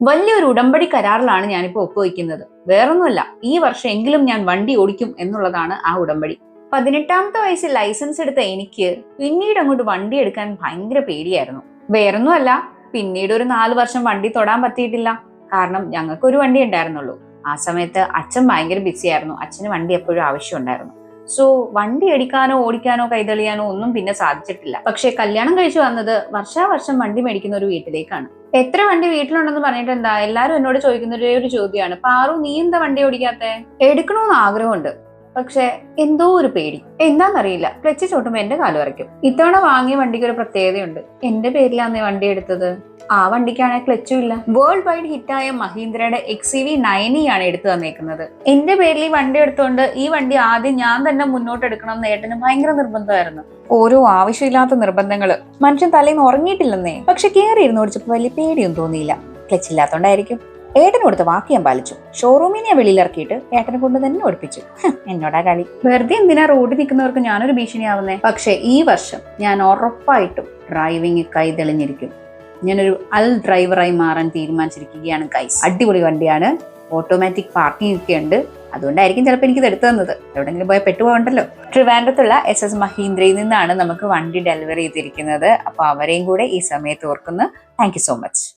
വലിയൊരു ഉടമ്പടി കരാറിലാണ് ഞാനിപ്പോൾ ഒപ്പുവയ്ക്കുന്നത് വേറൊന്നുമല്ല ഈ വർഷം എങ്കിലും ഞാൻ വണ്ടി ഓടിക്കും എന്നുള്ളതാണ് ആ ഉടമ്പടി. പതിനെട്ടാമത്തെ വയസ്സിൽ ലൈസൻസ് എടുത്ത എനിക്ക് പിന്നീട് അങ്ങോട്ട് വണ്ടി എടുക്കാൻ ഭയങ്കര പേടിയായിരുന്നു. വേറൊന്നുമല്ല പിന്നീട് ഒരു നാല് വർഷം വണ്ടി തൊടാൻ പറ്റിയിട്ടില്ല. കാരണം ഞങ്ങൾക്ക് ഒരു വണ്ടി ഉണ്ടായിരുന്നുള്ളൂ. ആ സമയത്ത് അച്ഛൻ ഭയങ്കര ബിസി ആയിരുന്നു അച്ഛന് വണ്ടി എപ്പോഴും ആവശ്യമുണ്ടായിരുന്നു. സോ വണ്ടി അടിക്കാനോ ഓടിക്കാനോ കൈതെളിയാനോ ഒന്നും പിന്നെ സാധിച്ചിട്ടില്ല. പക്ഷെ കല്യാണം കഴിച്ചു വന്നത് വർഷാവർഷം വണ്ടി മേടിക്കുന്ന ഒരു വീട്ടിലേക്കാണ്. എത്ര വണ്ടി വീട്ടിലുണ്ടെന്ന് പറഞ്ഞിട്ട് എന്താ? എല്ലാരും എന്നോട് ചോദിക്കുന്ന ഒരേ ചോദ്യമാണ്. പാറു നീ എന്താ വണ്ടി ഓടിക്കാത്തെ? എടുക്കണമെന്ന് ആഗ്രഹമുണ്ട്. പക്ഷെ എന്തോ ഒരു പേടി. എന്താണെന്നറിയില്ല ക്ലച്ച് ചോട്ടുമ്പോ എന്റെ കാൽ വരയ്ക്കും. ഇത്തവണ വാങ്ങിയ വണ്ടിക്ക് ഒരു പ്രത്യേകതയുണ്ട്. എന്റെ പേരിലാന്നേ വണ്ടി എടുത്തത്. ആ വണ്ടിക്കാണെ ക്ലച്ചും ഇല്ല. വേൾഡ് വൈഡ് ഹിറ്റായ മഹീന്ദ്രയുടെ എക്സ് വി നയനി ആണ് എടുത്തു തന്നേക്കുന്നത്. എന്റെ പേരിൽ ഈ വണ്ടി എടുത്തുകൊണ്ട് ഈ വണ്ടി ആദ്യം ഞാൻ തന്നെ മുന്നോട്ട് എടുക്കണം എന്ന് ഏട്ടന് ഭയങ്കര നിർബന്ധമായിരുന്നു. ഓരോ ആവശ്യമില്ലാത്ത നിർബന്ധങ്ങൾ മനുഷ്യൻ തലേന്ന് ഉറങ്ങിയിട്ടില്ലെന്നേ. പക്ഷെ കയറി ഇരുന്ന് വലിയ പേടിയൊന്നും തോന്നിയില്ല. ക്ലച്ച് ഇല്ലാത്തോണ്ടായിരിക്കും. ഏട്ടന് കൊടുത്ത വാക്ക് ഞാൻ പാലിച്ചു. ഷോറൂമിനെ വെളിയിലിറക്കിയിട്ട് ഏട്ടനെ കൊണ്ട് തന്നെ ഓടിപ്പിച്ചു. എന്നോടാ കളി. വെറുതെ എന്തിനാ റോഡിൽ നിൽക്കുന്നവർക്ക് ഞാനൊരു ഭീഷണിയാവുന്നേ? പക്ഷെ ഈ വർഷം ഞാൻ ഉറപ്പായിട്ടും ഡ്രൈവിംഗ് കൈ തെളിഞ്ഞിരിക്കും ഞാനൊരു അൽ ഡ്രൈവറായി മാറാൻ തീരുമാനിച്ചിരിക്കുകയാണ് ഗൈസ് അടിപൊളി വണ്ടിയാണ്. ഓട്ടോമാറ്റിക് പാർക്കിംഗ് ഒക്കെ ഉണ്ട്. അതുകൊണ്ടായിരിക്കും ചിലപ്പോൾ ഇത് എടുത്തു തന്നത്. എവിടെങ്കിലും പോയാൽ പെട്ടുപോകണ്ടല്ലോ. ട്രിവാൻഡ്രത്തുള്ള എസ് എസ് മഹീന്ദ്രയിൽ നിന്നാണ് നമുക്ക് വണ്ടി ഡെലിവറി ചെയ്തിരിക്കുന്നത്. അപ്പോൾ അവരെയും കൂടെ ഈ സമയത്ത് ഓർക്കുന്നു. Thank so much